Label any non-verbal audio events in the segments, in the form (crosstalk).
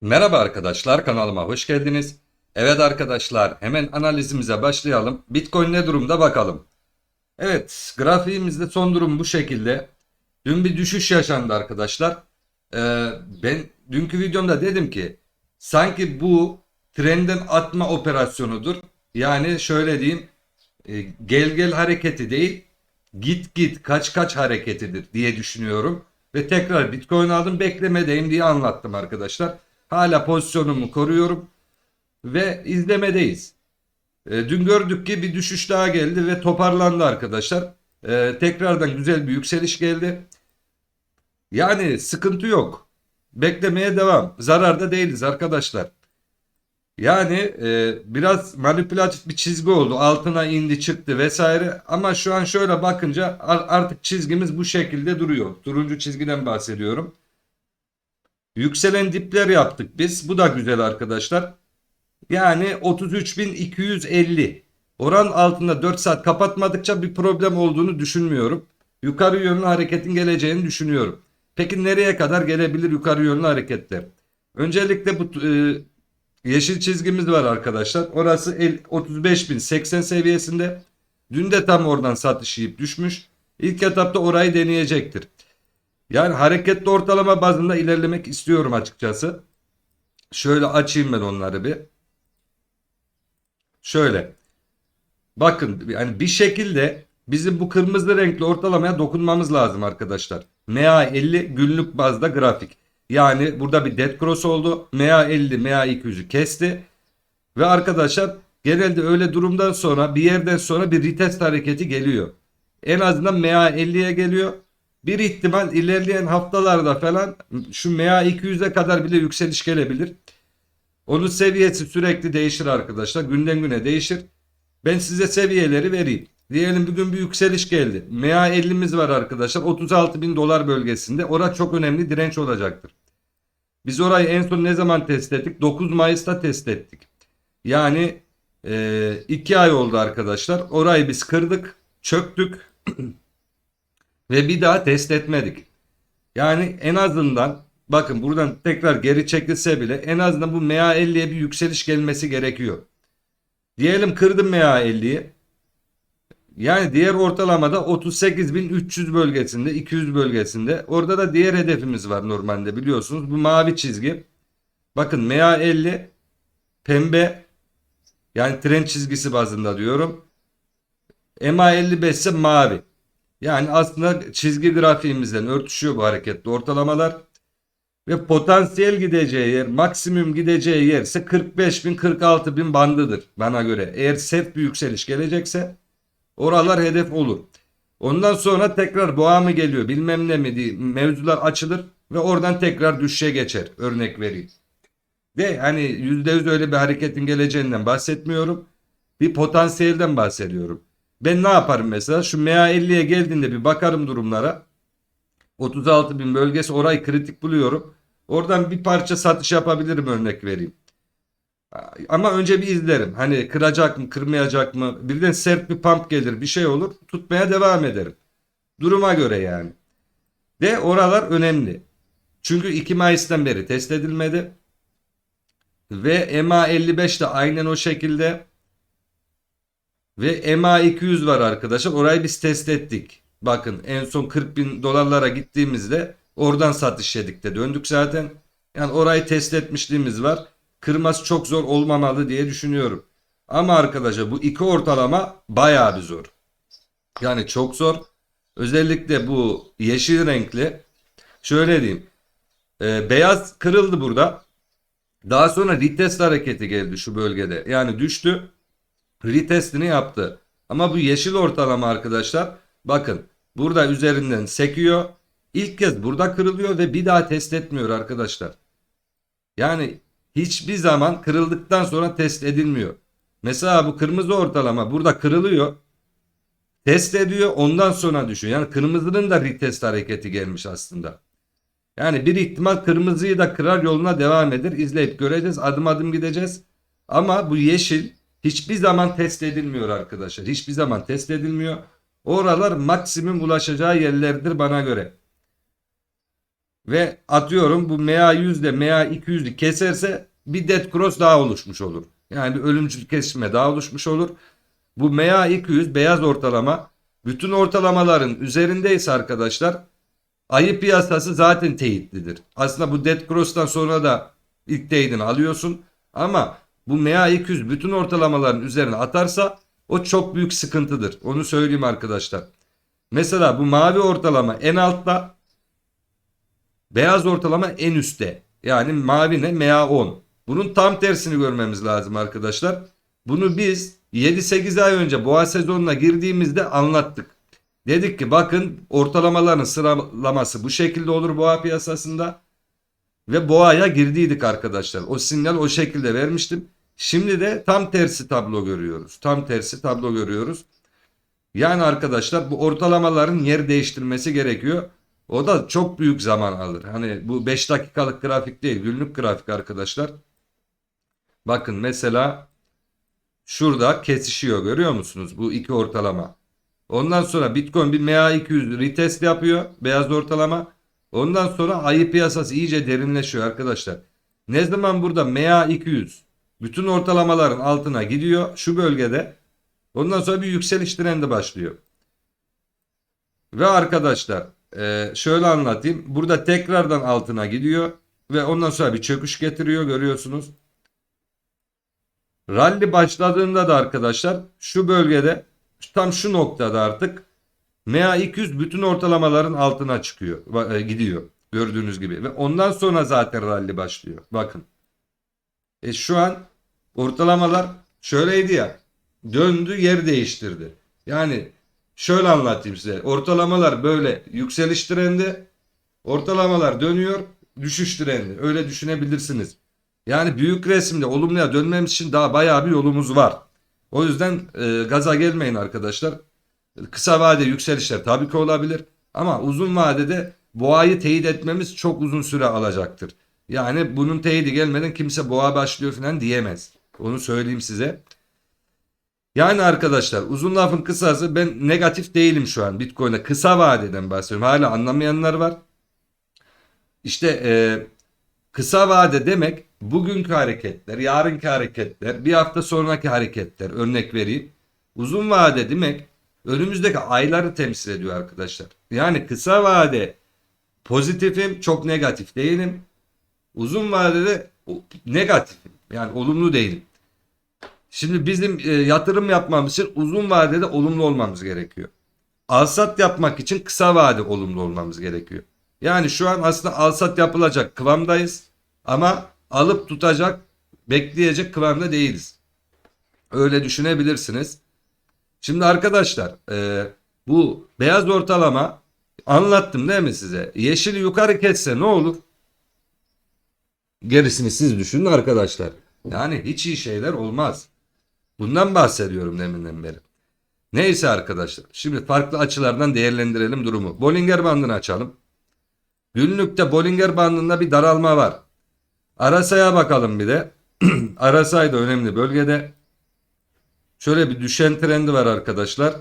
Merhaba arkadaşlar kanalıma hoş geldiniz. Evet arkadaşlar hemen analizimize başlayalım. Bitcoin ne durumda bakalım. Evet grafiğimizde son durum bu şekilde. Dün bir düşüş yaşandı arkadaşlar. Ee, ben dünkü videomda dedim ki sanki bu trenden atma operasyonudur. Yani şöyle diyeyim e, gel gel hareketi değil git git kaç kaç hareketidir diye düşünüyorum. Ve tekrar Bitcoin aldım beklemedeyim diye anlattım arkadaşlar. Hala pozisyonumu koruyorum ve izlemedeyiz. E, dün gördük ki bir düşüş daha geldi ve toparlandı arkadaşlar. E, tekrardan güzel bir yükseliş geldi. Yani sıkıntı yok. Beklemeye devam. Zararda değiliz arkadaşlar. Yani e, biraz manipülatif bir çizgi oldu. Altına indi çıktı vesaire. Ama şu an şöyle bakınca ar- artık çizgimiz bu şekilde duruyor. Turuncu çizgiden bahsediyorum. Yükselen dipler yaptık biz. Bu da güzel arkadaşlar. Yani 33.250. Oran altında 4 saat kapatmadıkça bir problem olduğunu düşünmüyorum. Yukarı yönlü hareketin geleceğini düşünüyorum. Peki nereye kadar gelebilir yukarı yönlü hareketler? Öncelikle bu e, yeşil çizgimiz var arkadaşlar. Orası el- 35.080 seviyesinde. Dün de tam oradan satış yiyip düşmüş. İlk etapta orayı deneyecektir. Yani hareketli ortalama bazında ilerlemek istiyorum açıkçası. Şöyle açayım ben onları bir. Şöyle. Bakın yani bir şekilde bizim bu kırmızı renkli ortalamaya dokunmamız lazım arkadaşlar. MA50 günlük bazda grafik. Yani burada bir dead cross oldu. MA50 MA200'ü kesti. Ve arkadaşlar genelde öyle durumdan sonra bir yerden sonra bir retest hareketi geliyor. En azından MA50'ye geliyor. Bir ihtimal ilerleyen haftalarda falan şu MA200'e kadar bile yükseliş gelebilir. Onun seviyesi sürekli değişir arkadaşlar. Günden güne değişir. Ben size seviyeleri vereyim. Diyelim bugün bir yükseliş geldi. MA50'miz var arkadaşlar. 36 bin dolar bölgesinde. Orası çok önemli direnç olacaktır. Biz orayı en son ne zaman test ettik? 9 Mayıs'ta test ettik. Yani 2 ay oldu arkadaşlar. Orayı biz kırdık. Çöktük. (clears throat) Ve bir daha test etmedik. Yani en azından bakın buradan tekrar geri çekilse bile en azından bu MA50'ye bir yükseliş gelmesi gerekiyor. Diyelim kırdım MA50'yi. Yani diğer ortalamada 38.300 bölgesinde 200 bölgesinde. Orada da diğer hedefimiz var normalde biliyorsunuz. Bu mavi çizgi. Bakın MA50 pembe yani tren çizgisi bazında diyorum. MA55 ise mavi. Yani aslında çizgi grafiğimizden örtüşüyor bu hareketli ortalamalar. Ve potansiyel gideceği yer, maksimum gideceği yer ise 45 bin 46 bin bandıdır bana göre. Eğer sert bir yükseliş gelecekse oralar hedef olur. Ondan sonra tekrar boğa mı geliyor bilmem ne mi diye mevzular açılır ve oradan tekrar düşüşe geçer. Örnek vereyim. De hani %100 öyle bir hareketin geleceğinden bahsetmiyorum. Bir potansiyelden bahsediyorum. Ben ne yaparım mesela? Şu MA50'ye geldiğinde bir bakarım durumlara. 36 bin bölgesi orayı kritik buluyorum. Oradan bir parça satış yapabilirim örnek vereyim. Ama önce bir izlerim. Hani kıracak mı kırmayacak mı? Birden sert bir pump gelir bir şey olur. Tutmaya devam ederim. Duruma göre yani. De oralar önemli. Çünkü 2 Mayıs'tan beri test edilmedi. Ve MA55 de aynen o şekilde. Ve MA200 var arkadaşlar. Orayı biz test ettik. Bakın en son 40 bin dolarlara gittiğimizde oradan satış yedik de döndük zaten. Yani orayı test etmişliğimiz var. Kırması çok zor olmamalı diye düşünüyorum. Ama arkadaşlar bu iki ortalama bayağı bir zor. Yani çok zor. Özellikle bu yeşil renkli. Şöyle diyeyim. Ee, beyaz kırıldı burada. Daha sonra retest hareketi geldi şu bölgede. Yani düştü. Retestini yaptı. Ama bu yeşil ortalama arkadaşlar bakın burada üzerinden sekiyor. İlk kez burada kırılıyor ve bir daha test etmiyor arkadaşlar. Yani hiçbir zaman kırıldıktan sonra test edilmiyor. Mesela bu kırmızı ortalama burada kırılıyor. Test ediyor ondan sonra düşüyor. Yani kırmızının da retest hareketi gelmiş aslında. Yani bir ihtimal kırmızıyı da kırar yoluna devam eder. İzleyip göreceğiz. Adım adım gideceğiz. Ama bu yeşil hiçbir zaman test edilmiyor arkadaşlar. Hiçbir zaman test edilmiyor. Oralar maksimum ulaşacağı yerlerdir bana göre. Ve atıyorum bu MA 100 ile MA 200'ü keserse bir dead cross daha oluşmuş olur. Yani bir ölümcül kesişme daha oluşmuş olur. Bu MA 200 beyaz ortalama bütün ortalamaların üzerindeyse arkadaşlar ayı piyasası zaten teyitlidir. Aslında bu dead cross'tan sonra da ilk teyidini alıyorsun ama bu MA 200 bütün ortalamaların üzerine atarsa o çok büyük sıkıntıdır. Onu söyleyeyim arkadaşlar. Mesela bu mavi ortalama en altta beyaz ortalama en üstte. Yani mavi ne? MA 10. Bunun tam tersini görmemiz lazım arkadaşlar. Bunu biz 7-8 ay önce boğa sezonuna girdiğimizde anlattık. Dedik ki bakın ortalamaların sıralaması bu şekilde olur boğa piyasasında. Ve boğaya girdiydik arkadaşlar. O sinyal o şekilde vermiştim. Şimdi de tam tersi tablo görüyoruz. Tam tersi tablo görüyoruz. Yani arkadaşlar bu ortalamaların yer değiştirmesi gerekiyor. O da çok büyük zaman alır. Hani bu 5 dakikalık grafik değil, günlük grafik arkadaşlar. Bakın mesela şurada kesişiyor görüyor musunuz? Bu iki ortalama. Ondan sonra Bitcoin bir MA200 retest yapıyor. Beyaz ortalama. Ondan sonra ayı piyasası iyice derinleşiyor arkadaşlar. Ne zaman burada MA200 bütün ortalamaların altına gidiyor şu bölgede. Ondan sonra bir yükseliş trendi başlıyor. Ve arkadaşlar e, şöyle anlatayım. Burada tekrardan altına gidiyor. Ve ondan sonra bir çöküş getiriyor görüyorsunuz. Rally başladığında da arkadaşlar şu bölgede tam şu noktada artık MA200 bütün ortalamaların altına çıkıyor, e, gidiyor gördüğünüz gibi ve ondan sonra zaten rally başlıyor. Bakın. E şu an ortalamalar şöyleydi ya. Döndü, yer değiştirdi. Yani şöyle anlatayım size. Ortalamalar böyle yükseliş trendi, ortalamalar dönüyor, düşüş trendi. Öyle düşünebilirsiniz. Yani büyük resimde olumluya dönmemiz için daha bayağı bir yolumuz var. O yüzden e, gaza gelmeyin arkadaşlar. Kısa vade yükselişler tabii ki olabilir. Ama uzun vadede boğayı teyit etmemiz çok uzun süre alacaktır. Yani bunun teyidi gelmeden kimse boğa başlıyor falan diyemez. Onu söyleyeyim size. Yani arkadaşlar uzun lafın kısası ben negatif değilim şu an Bitcoin'e kısa vadeden bahsediyorum. Hala anlamayanlar var. İşte e, kısa vade demek bugünkü hareketler, yarınki hareketler, bir hafta sonraki hareketler örnek vereyim. Uzun vade demek önümüzdeki ayları temsil ediyor arkadaşlar. Yani kısa vade pozitifim, çok negatif değilim. Uzun vadede negatifim. Yani olumlu değilim. Şimdi bizim e, yatırım yapmamız için uzun vadede olumlu olmamız gerekiyor. Alsat yapmak için kısa vade olumlu olmamız gerekiyor. Yani şu an aslında alsat yapılacak kıvamdayız ama alıp tutacak, bekleyecek kıvamda değiliz. Öyle düşünebilirsiniz. Şimdi arkadaşlar e, bu beyaz ortalama anlattım değil mi size? Yeşil yukarı kesse ne olur? Gerisini siz düşünün arkadaşlar. Yani hiç iyi şeyler olmaz. Bundan bahsediyorum deminden beri. Neyse arkadaşlar. Şimdi farklı açılardan değerlendirelim durumu. Bollinger bandını açalım. Günlükte Bollinger bandında bir daralma var. Arasaya bakalım bir de. (clears throat) Arasay da önemli bölgede. Şöyle bir düşen trendi var arkadaşlar.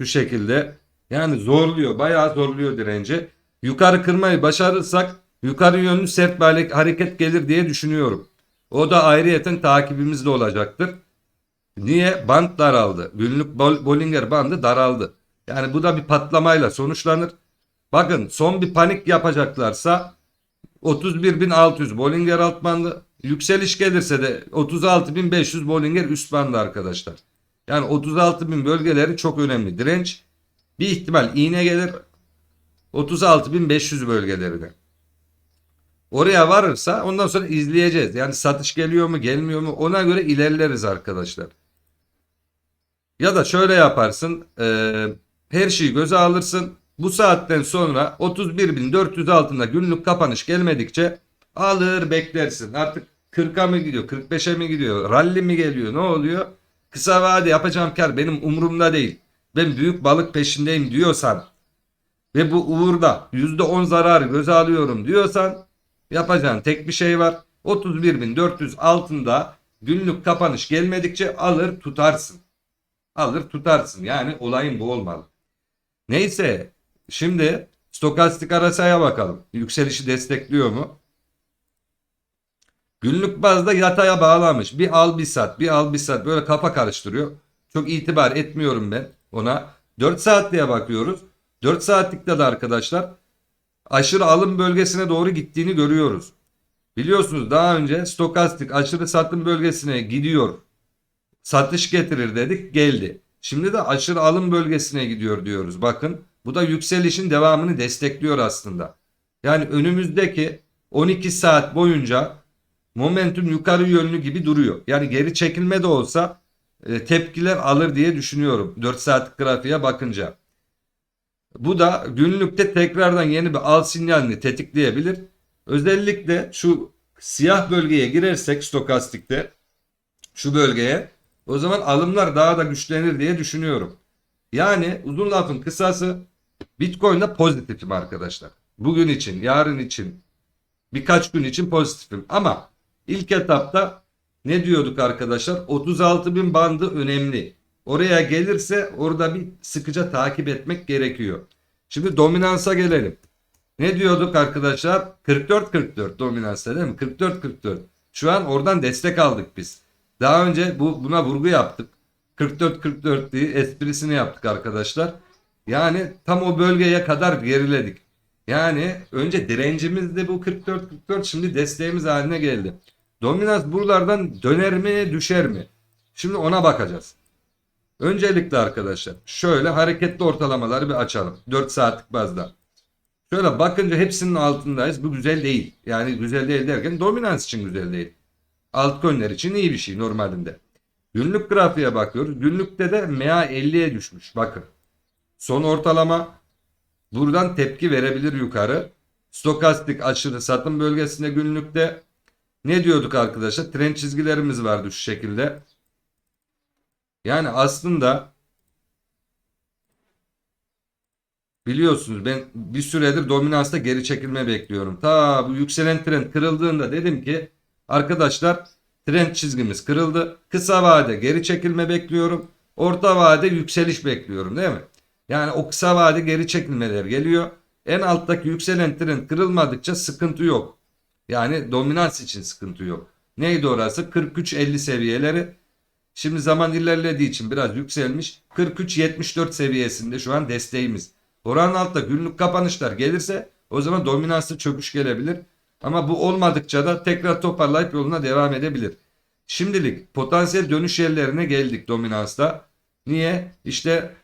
Şu şekilde. Yani zorluyor. Bayağı zorluyor direnci. Yukarı kırmayı başarırsak yukarı yönlü sert bir hareket gelir diye düşünüyorum. O da ayrıyeten takibimizde olacaktır. Niye? Band daraldı. Günlük Bollinger bandı daraldı. Yani bu da bir patlamayla sonuçlanır. Bakın son bir panik yapacaklarsa 31.600 Bollinger alt bandı. Yükseliş gelirse de 36.500 Bollinger üst bandı arkadaşlar. Yani 36.000 bölgeleri çok önemli. Direnç bir ihtimal iğne gelir 36.500 bölgelerine. Oraya varırsa ondan sonra izleyeceğiz. Yani satış geliyor mu gelmiyor mu ona göre ilerleriz arkadaşlar. Ya da şöyle yaparsın. E, her şeyi göze alırsın. Bu saatten sonra 31.400 altında günlük kapanış gelmedikçe alır beklersin. Artık 40'a mı gidiyor 45'e mi gidiyor rally mi geliyor ne oluyor? Kısa vade yapacağım kar benim umurumda değil. Ben büyük balık peşindeyim diyorsan ve bu uğurda %10 zararı göze alıyorum diyorsan yapacağın tek bir şey var. 31.400 altında günlük kapanış gelmedikçe alır tutarsın. Alır tutarsın yani olayın bu olmalı. Neyse Şimdi Stokastik arasaya bakalım. Yükselişi destekliyor mu? Günlük bazda yataya bağlamış. Bir al bir sat, bir al bir sat. Böyle kafa karıştırıyor. Çok itibar etmiyorum ben ona. 4 saatliğe bakıyoruz. 4 saatlikte de arkadaşlar aşırı alım bölgesine doğru gittiğini görüyoruz. Biliyorsunuz daha önce stokastik aşırı satım bölgesine gidiyor. Satış getirir dedik geldi. Şimdi de aşırı alım bölgesine gidiyor diyoruz. Bakın bu da yükselişin devamını destekliyor aslında. Yani önümüzdeki 12 saat boyunca momentum yukarı yönlü gibi duruyor. Yani geri çekilme de olsa e, tepkiler alır diye düşünüyorum 4 saatlik grafiğe bakınca. Bu da günlükte tekrardan yeni bir al sinyalini tetikleyebilir. Özellikle şu siyah bölgeye girersek stokastikte şu bölgeye o zaman alımlar daha da güçlenir diye düşünüyorum. Yani uzun lafın kısası Bitcoin'de pozitifim arkadaşlar. Bugün için, yarın için, birkaç gün için pozitifim. Ama ilk etapta ne diyorduk arkadaşlar? 36 bin bandı önemli. Oraya gelirse orada bir sıkıca takip etmek gerekiyor. Şimdi dominansa gelelim. Ne diyorduk arkadaşlar? 44-44 dominansta değil mi? 44-44. Şu an oradan destek aldık biz. Daha önce bu buna vurgu yaptık. 44-44 diye esprisini yaptık arkadaşlar. Yani tam o bölgeye kadar geriledik. Yani önce direncimiz de bu 44-44 şimdi desteğimiz haline geldi. Dominans buralardan döner mi düşer mi? Şimdi ona bakacağız. Öncelikle arkadaşlar şöyle hareketli ortalamaları bir açalım. 4 saatlik bazda. Şöyle bakınca hepsinin altındayız. Bu güzel değil. Yani güzel değil derken dominans için güzel değil. Altcoin'ler için iyi bir şey normalinde. Günlük grafiğe bakıyoruz. Günlükte de MA 50'ye düşmüş. Bakın. Son ortalama buradan tepki verebilir yukarı. Stokastik aşırı satım bölgesinde günlükte ne diyorduk arkadaşlar? Trend çizgilerimiz vardı şu şekilde. Yani aslında biliyorsunuz ben bir süredir dominansta geri çekilme bekliyorum. Ta bu yükselen trend kırıldığında dedim ki arkadaşlar trend çizgimiz kırıldı. Kısa vade geri çekilme bekliyorum. Orta vade yükseliş bekliyorum değil mi? Yani o kısa vade geri çekilmeler geliyor. En alttaki yükselen trend kırılmadıkça sıkıntı yok. Yani dominans için sıkıntı yok. Neydi orası? 43-50 seviyeleri. Şimdi zaman ilerlediği için biraz yükselmiş. 43-74 seviyesinde şu an desteğimiz. Oranın altta günlük kapanışlar gelirse o zaman dominanslı çöküş gelebilir. Ama bu olmadıkça da tekrar toparlayıp yoluna devam edebilir. Şimdilik potansiyel dönüş yerlerine geldik dominansta. Niye? İşte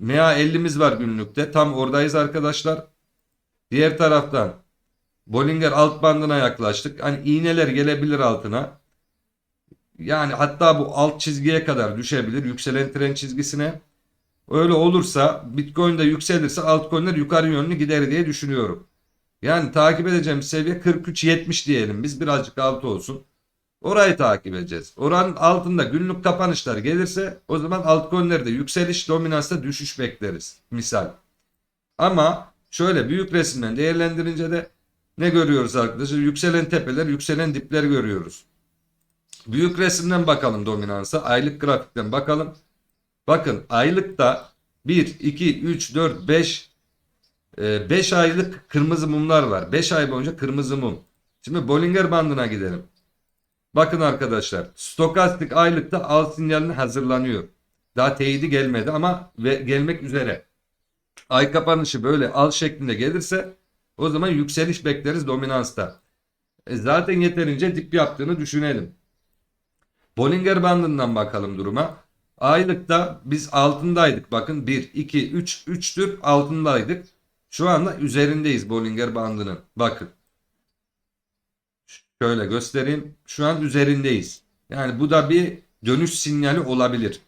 MA 50'miz var günlükte. Tam oradayız arkadaşlar. Diğer taraftan Bollinger alt bandına yaklaştık. Hani iğneler gelebilir altına. Yani hatta bu alt çizgiye kadar düşebilir. Yükselen tren çizgisine. Öyle olursa Bitcoin de yükselirse altcoin'ler yukarı yönlü gider diye düşünüyorum. Yani takip edeceğim seviye 43.70 diyelim. Biz birazcık altı olsun. Orayı takip edeceğiz. Oranın altında günlük kapanışlar gelirse o zaman altcoin'lerde yükseliş dominansta düşüş bekleriz. Misal. Ama şöyle büyük resimden değerlendirince de ne görüyoruz arkadaşlar? Yükselen tepeler, yükselen dipler görüyoruz. Büyük resimden bakalım dominansa. Aylık grafikten bakalım. Bakın aylıkta 1, 2, 3, 4, 5 5 aylık kırmızı mumlar var. 5 ay boyunca kırmızı mum. Şimdi Bollinger bandına gidelim. Bakın arkadaşlar stokastik aylıkta al sinyalini hazırlanıyor. Daha teyidi gelmedi ama ve gelmek üzere. Ay kapanışı böyle al şeklinde gelirse o zaman yükseliş bekleriz dominansta. E zaten yeterince dip yaptığını düşünelim. Bollinger bandından bakalım duruma. Aylıkta biz altındaydık. Bakın 1, 2, 3, 3'tür altındaydık. Şu anda üzerindeyiz Bollinger bandının. Bakın. Şöyle göstereyim. Şu an üzerindeyiz. Yani bu da bir dönüş sinyali olabilir.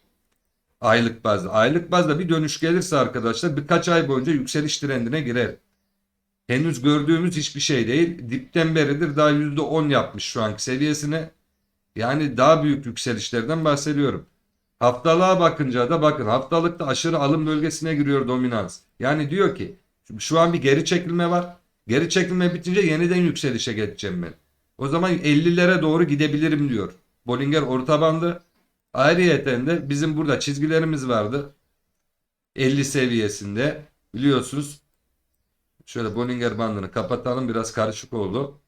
Aylık bazda. Aylık bazda bir dönüş gelirse arkadaşlar birkaç ay boyunca yükseliş trendine girer. Henüz gördüğümüz hiçbir şey değil. Dipten beridir daha %10 yapmış şu anki seviyesine. Yani daha büyük yükselişlerden bahsediyorum. Haftalığa bakınca da bakın haftalıkta aşırı alım bölgesine giriyor dominans. Yani diyor ki şu an bir geri çekilme var. Geri çekilme bitince yeniden yükselişe geçeceğim ben. O zaman 50'lere doğru gidebilirim diyor. Bollinger orta bandı. Ayrıyeten de bizim burada çizgilerimiz vardı. 50 seviyesinde biliyorsunuz. Şöyle Bollinger bandını kapatalım. Biraz karışık oldu.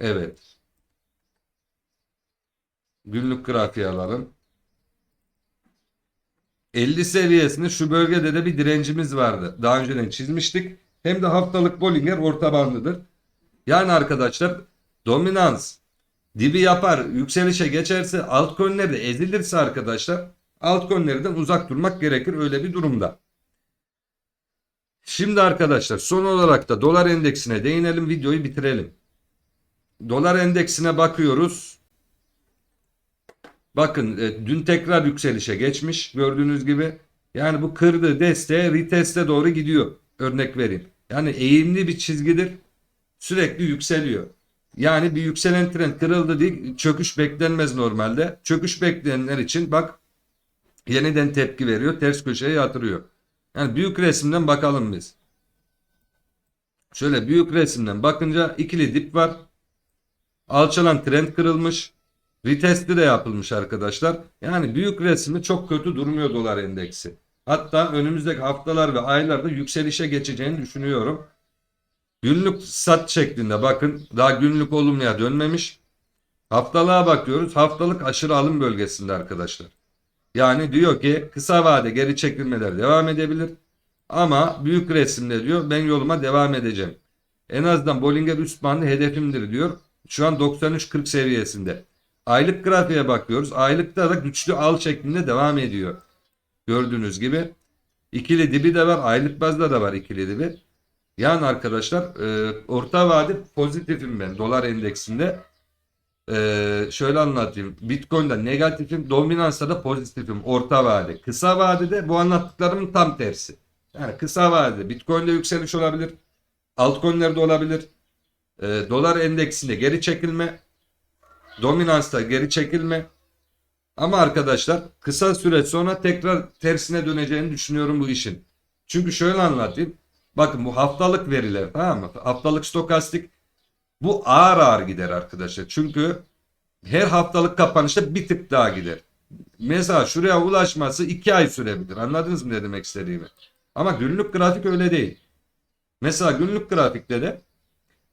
Evet. Günlük grafiği alalım. 50 seviyesinde şu bölgede de bir direncimiz vardı. Daha önceden çizmiştik. Hem de haftalık Bollinger orta bandıdır. Yani arkadaşlar dominans dibi yapar yükselişe geçerse altcoin'ler de ezilirse arkadaşlar altcoin'lerden uzak durmak gerekir öyle bir durumda. Şimdi arkadaşlar son olarak da dolar endeksine değinelim videoyu bitirelim. Dolar endeksine bakıyoruz. Bakın e, dün tekrar yükselişe geçmiş gördüğünüz gibi. Yani bu kırdığı desteğe reteste doğru gidiyor. Örnek vereyim. Yani eğimli bir çizgidir. Sürekli yükseliyor. Yani bir yükselen trend kırıldı değil çöküş beklenmez normalde. Çöküş bekleyenler için bak yeniden tepki veriyor. Ters köşeye yatırıyor. Yani büyük resimden bakalım biz. Şöyle büyük resimden bakınca ikili dip var. Alçalan trend kırılmış. Retesti de yapılmış arkadaşlar. Yani büyük resmi çok kötü durmuyor dolar endeksi. Hatta önümüzdeki haftalar ve aylarda yükselişe geçeceğini düşünüyorum. Günlük sat şeklinde bakın daha günlük olumluya dönmemiş. Haftalığa bakıyoruz. Haftalık aşırı alım bölgesinde arkadaşlar. Yani diyor ki kısa vade geri çekilmeler devam edebilir. Ama büyük resimde diyor ben yoluma devam edeceğim. En azından Bollinger üst bandı hedefimdir diyor. Şu an 93.40 seviyesinde. Aylık grafiğe bakıyoruz. Aylıkta da güçlü al şeklinde devam ediyor. Gördüğünüz gibi. ikili dibi de var. Aylık bazda da var ikili dibi. Yani arkadaşlar e, orta vade pozitifim ben dolar endeksinde. E, şöyle anlatayım. Bitcoin'de negatifim, dominansta da pozitifim orta vade. Kısa vadede bu anlattıklarımın tam tersi. Yani kısa vadede Bitcoin'de yükseliş olabilir. Altcoin'lerde olabilir. E, dolar endeksinde geri çekilme. Dominansta geri çekilme. Ama arkadaşlar kısa süre sonra tekrar tersine döneceğini düşünüyorum bu işin. Çünkü şöyle anlatayım. Bakın bu haftalık veriler tamam mı? Haftalık stokastik bu ağır ağır gider arkadaşlar. Çünkü her haftalık kapanışta bir tık daha gider. Mesela şuraya ulaşması iki ay sürebilir. Anladınız mı ne demek istediğimi? Ama günlük grafik öyle değil. Mesela günlük grafikte de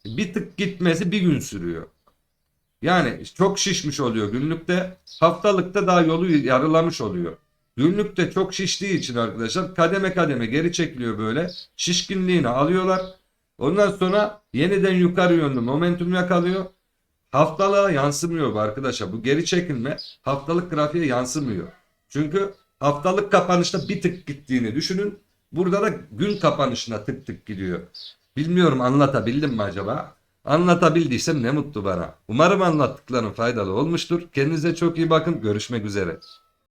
bir tık gitmesi bir gün sürüyor. Yani çok şişmiş oluyor günlükte. Haftalıkta daha yolu yarılamış oluyor. Günlükte çok şiştiği için arkadaşlar kademe kademe geri çekiliyor böyle. Şişkinliğini alıyorlar. Ondan sonra yeniden yukarı yönlü momentum yakalıyor. Haftalığa yansımıyor bu arkadaşlar. Bu geri çekilme haftalık grafiğe yansımıyor. Çünkü haftalık kapanışta bir tık gittiğini düşünün. Burada da gün kapanışına tık tık gidiyor. Bilmiyorum anlatabildim mi acaba? Anlatabildiysem ne mutlu bana. Umarım anlattıklarım faydalı olmuştur. Kendinize çok iyi bakın. Görüşmek üzere.